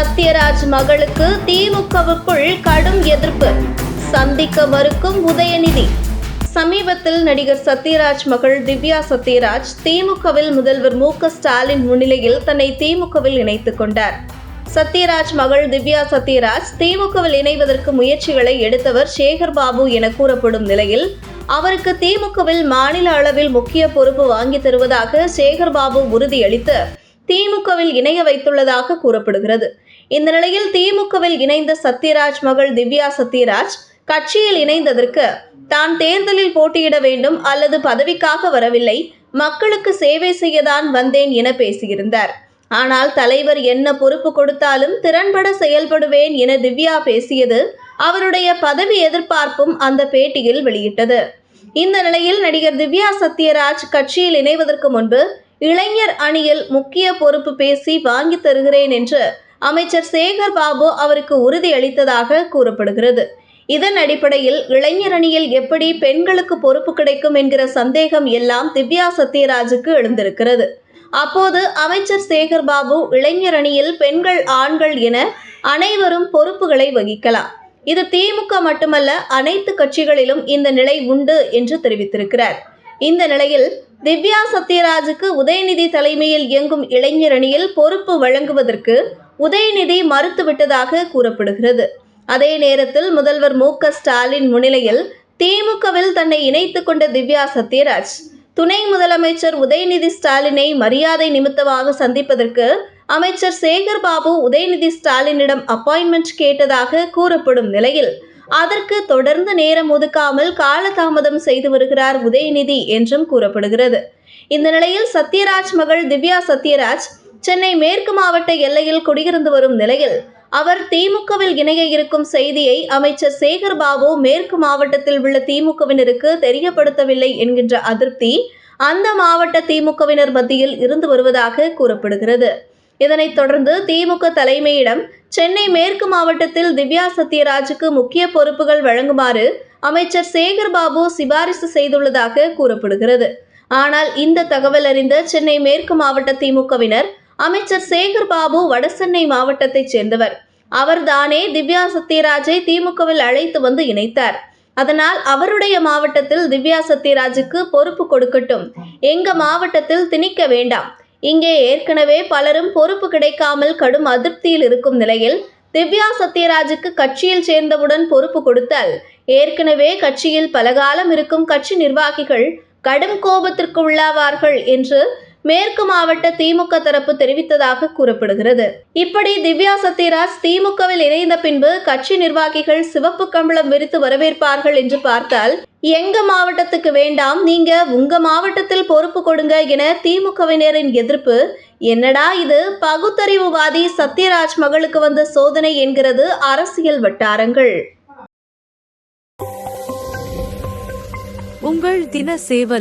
சத்யராஜ் மகளுக்கு திமுகவுக்குள் கடும் எதிர்ப்பு. சந்திக்க மறுக்கும் உதயநிதி. சமீபத்தில் நடிகர் சத்யராஜ் மகள் திவ்யா சத்யராஜ் திமுகவில் முதல்வர் மு ஸ்டாலின் முன்னிலையில் தன்னை திமுகவில் இணைத்துக் கொண்டார். சத்யராஜ் மகள் திவ்யா சத்யராஜ் திமுகவில் இணைவதற்கு முயற்சிகளை எடுத்தவர் சேகர் பாபு என கூறப்படும் நிலையில் அவருக்கு திமுகவில் மாநில அளவில் முக்கிய பொறுப்பு வாங்கி தருவதாக சேகர் பாபு உறுதியளித்து திமுகவில் இணைய வைத்துள்ளதாக கூறப்படுகிறது. இந்த நிலையில் திமுகவில் இணைந்த சத்யராஜ் மகள் திவ்யா சத்யராஜ் கட்சியில் இணைந்ததற்கு தான் தேர்தலில் போட்டியிட வேண்டும் அல்லது பதவிக்காக வரவில்லை மக்களுக்கு சேவை செய்யதான் வந்தேன் என பேசியிருந்தார். ஆனால் தலைவர் என்ன பொறுப்பு கொடுத்தாலும் திறன்பட செயல்படுவேன் என திவ்யா பேசியது அவருடைய பதவி எதிர்பார்ப்பும் அந்த பேட்டியில் வெளியிட்டது. இந்த நிலையில் நடிகர் திவ்யா சத்யராஜ் கட்சியில் இணைவதற்கு முன்பு இளைஞர் அணியில் முக்கிய பொறுப்பு பேசி வாங்கி தருகிறேன் என்று அமைச்சர் சேகர் பாபு அவருக்கு உறுதியளித்ததாக கூறப்படுகிறது. இதன் அடிப்படையில் இளைஞர் அணியில் எப்படி பெண்களுக்கு பொறுப்பு கிடைக்கும் என்கிற சந்தேகம் எல்லாம் திவ்யா சத்யராஜுக்கு எழுந்திருக்கிறது. அப்போது அமைச்சர் சேகர் பாபு இளைஞர் அணியில் பெண்கள் ஆண்கள் என அனைவரும் பொறுப்புகளை வகிக்கலாம். இது திமுக மட்டுமல்ல அனைத்து கட்சிகளிலும் இந்த நிலை உண்டு என்று தெரிவித்திருக்கிறார். இந்த நிலையில் திவ்யா சத்யராஜுக்கு உதயநிதி தலைமையில் இயங்கும் இளைஞர் அணியில் பொறுப்பு வழங்குவதற்கு உதயநிதி மறுத்துவிட்டதாக கூறப்படுகிறது. அதே நேரத்தில் முதல்வர் மு ஸ்டாலின் முன்னிலையில் திமுகவில் தன்னை இணைத்துக் கொண்ட திவ்யா சத்யராஜ் துணை முதலமைச்சர் உதயநிதி ஸ்டாலினை மரியாதை நிமித்தமாக சந்திப்பதற்கு அமைச்சர் சேகர் பாபு உதயநிதி ஸ்டாலினிடம் அப்பாயின்மெண்ட் கேட்டதாக கூறப்படும் நிலையில் அதற்கு தொடர்ந்து நேரம் ஒதுக்காமல் காலதாமதம் செய்து வருகிறார் உதயநிதி என்றும் கூறப்படுகிறது. இந்த நிலையில் சத்யராஜ் மகள் திவ்யா சத்யராஜ் சென்னை மேற்கு மாவட்ட எல்லையில் குடியிருந்து வரும் நிலையில் அவர் திமுகவில் இணைய இருக்கும் செய்தியை அமைச்சர் சேகர் பாபு மேற்கு மாவட்டத்தில் உள்ள திமுகவினருக்கு தெரியப்படுத்தவில்லை என்கின்ற அதிருப்தி அந்த மாவட்ட திமுகவினர் மத்தியில் இருந்து வருவதாக கூறப்படுகிறது. இதனைத் தொடர்ந்து திமுக தலைமையிடம் சென்னை மேற்கு மாவட்டத்தில் திவ்யா சத்யராஜுக்கு முக்கிய பொறுப்புகள் வழங்குமாறு அமைச்சர் சேகர் பாபு சிபாரிசு செய்துள்ளதாக கூறப்படுகிறது. ஆனால் இந்த தகவல் அறிந்த சென்னை மேற்கு மாவட்ட திமுகவினர் அமைச்சர் சேகர் பாபு வடசென்னை மாவட்டத்தைச் சேர்ந்தவர். அவர்தானே திவ்யா சத்யராஜை திமுகவில் அழைத்து வந்து இணைத்தார். அதனால் அவருடைய மாவட்டத்தில் திவ்யா சத்யராஜுக்கு பொறுப்பு கொடுக்கட்டும். எங்க மாவட்டத்தில் திணிக்க வேண்டாம். இங்கே ஏற்கனவே பலரும் பொறுப்பு கிடைக்காமல் கடும் அதிருப்தியில் இருக்கும் நிலையில் திவ்யா சத்யராஜுக்கு கட்சியில் சேர்ந்தவுடன் பொறுப்பு கொடுத்தால் ஏற்கனவே கட்சியில் பலகாலம் இருக்கும் கட்சி நிர்வாகிகள் கடும் கோபத்திற்கு உள்ளாவார்கள் என்று மேற்கு மாவட்ட திமுக தரப்பு தெரிவித்ததாக கூறப்படுகிறது. இப்படி திவ்யா சத்யராஜ் திமுகவில் இணைந்த பின்பு கட்சி நிர்வாகிகள் சிவப்பு கம்பளம் விரித்து வரவேற்பார்கள் என்று பார்த்தால் எங்க மாவட்டத்துக்கு வேண்டாம் நீங்க உங்க மாவட்டத்தில் பொறுப்பு கொடுங்க என திமுகவினரின் எதிர்ப்பு என்னடா இது பகுத்தறிவுவாதி சத்யராஜ் மகளுக்கு வந்த சோதனை என்கிறது அரசியல் வட்டாரங்கள். உங்கள் தின சேவல்